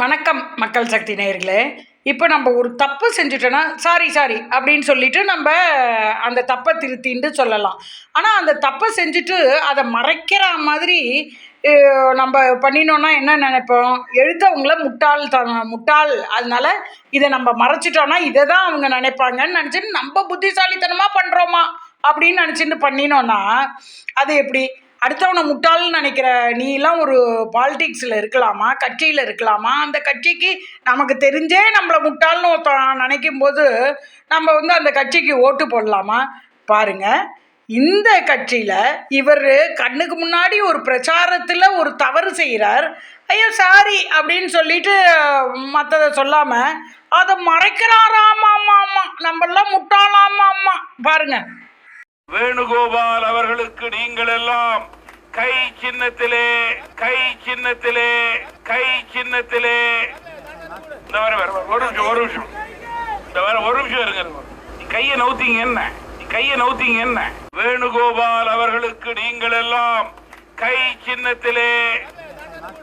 வணக்கம் மக்கள் சக்தி நேயர்களே. இப்போ நம்ம ஒரு தப்பு செஞ்சுட்டோன்னா சாரி சாரி அப்படின்னு சொல்லிட்டு நம்ம அந்த தப்பை திருத்தின்னு சொல்லலாம். ஆனால் அந்த தப்பை செஞ்சுட்டு அதை மறைக்கிற மாதிரி நம்ம பண்ணினோன்னா என்ன நினைப்போம்? எழுத்தவங்கள முட்டாள் த முட்டாள். அதனால இதை நம்ம மறைச்சிட்டோன்னா இதை தான் அவங்க நினைப்பாங்கன்னு நினச்சின்னு நம்ம புத்திசாலித்தனமாக பண்ணுறோமா அப்படின்னு நினச்சிட்டு பண்ணினோன்னா அது எப்படி? அடுத்தவனை முட்டாள்னு நினைக்கிற நீலாம் ஒரு பாலிடிக்ஸில் இருக்கலாமா? கட்சியில் இருக்கலாமா? அந்த கட்சிக்கு நமக்கு தெரிஞ்சே நம்மளை முட்டாள்னு ஒருத்தன் நினைக்கும் போது நம்ம வந்து அந்த கட்சிக்கு ஓட்டு போடலாமா? பாருங்க. இந்த கட்சியில் இவர் கண்ணுக்கு முன்னாடி ஒரு பிரச்சாரத்தில் ஒரு தவறு செய்கிறார் ஐயோ சாரி அப்படின்னு சொல்லிட்டு மற்றதை சொல்லாமல் அதை மறைக்கிறாராமா ஆமாம் ஆமாம் நம்மளாம் முட்டாளாமா ஆமாம் பாருங்க. வேணுகோபால் அவர்களுக்கு நீங்கள் எல்லாம் கை சின்னத்திலே கை சின்னத்திலே கை சின்னத்திலே இந்த வர வர ஒரு நிமிஷம் ஒரு நிமிஷம் இந்த வர ஒரு நிமிஷம் இருங்க நீ கையை நவுத்தீங்க என்ன நீ கையை நவுத்தீங்க என்ன வேணுகோபால் அவர்களுக்கு நீங்கள் எல்லாம் கை சின்னத்திலே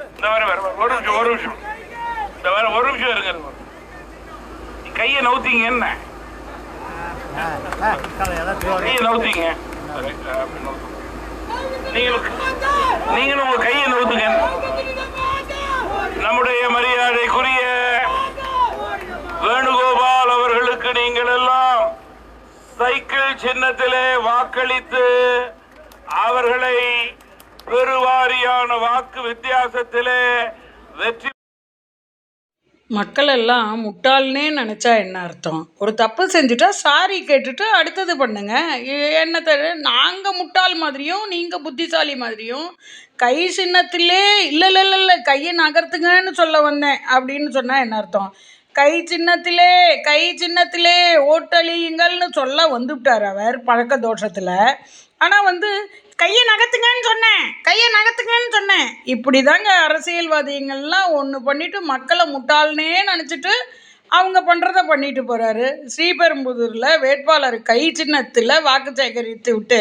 இந்த வர வர ஒரு நிமிஷம் ஒரு நிமிஷம் இந்த வர ஒரு நிமிஷம் இருங்க நீ கையை நவுத்தீங்க என்ன கையை நவுத்தீங்க நீங்களும் நீங்களும் உங்க கையை நவுத்துங்க நம்முடைய மரியாதைக்குரிய வேணுகோபால் அவர்களுக்கு நீங்கள் எல்லாம் சைக்கிள் சின்னத்திலே வாக்களித்து அவர்களை பெருவாரியான வாக்கு வித்தியாசத்திலே வெற்றி மக்கள் எல்லாம் முட்டாள்னே நினச்சா என்ன அர்த்தம்? ஒரு தப்பு செஞ்சுட்டா சாரி கேட்டுட்டு அடுத்தது பண்ணுங்க. எ- என்ன நாங்கள் முட்டாள் மாதிரியும் நீங்கள் புத்திசாலி மாதிரியும் கை சின்னத்திலே இல்லை இல்லை இல்லை இல்லை கையை நகர்த்துங்கன்னு சொல்ல வந்தேன் அப்படின்னு சொன்னால் என்ன அர்த்தம்? கை சின்னத்திலே கை சின்னத்திலே ஓட்டழியுங்கள்னு சொல்ல வந்துவிட்டார் அவர் பழக்க தோஷத்தில். ஆனால் வந்து கையை நகர்த்துங்கன்னு சொன்னேன். கையை நகர்த்துங்கன்னு சொன்னேன். இப்படி தாங்க அரசியல்வாதிகள்லாம் ஒன்று பண்ணிட்டு மக்களை முட்டாள்னே நினச்சிட்டு அவங்க பண்ணுறத பண்ணிட்டு போகிறாரு ஸ்ரீபெரும்புதூரில் வேட்பாளர் கை சின்னத்தில் வாக்கு சேகரித்து விட்டு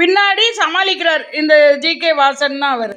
பின்னாடி சமாளிக்கிறார் இந்த ஜி கே வாசன் தான் அவர்.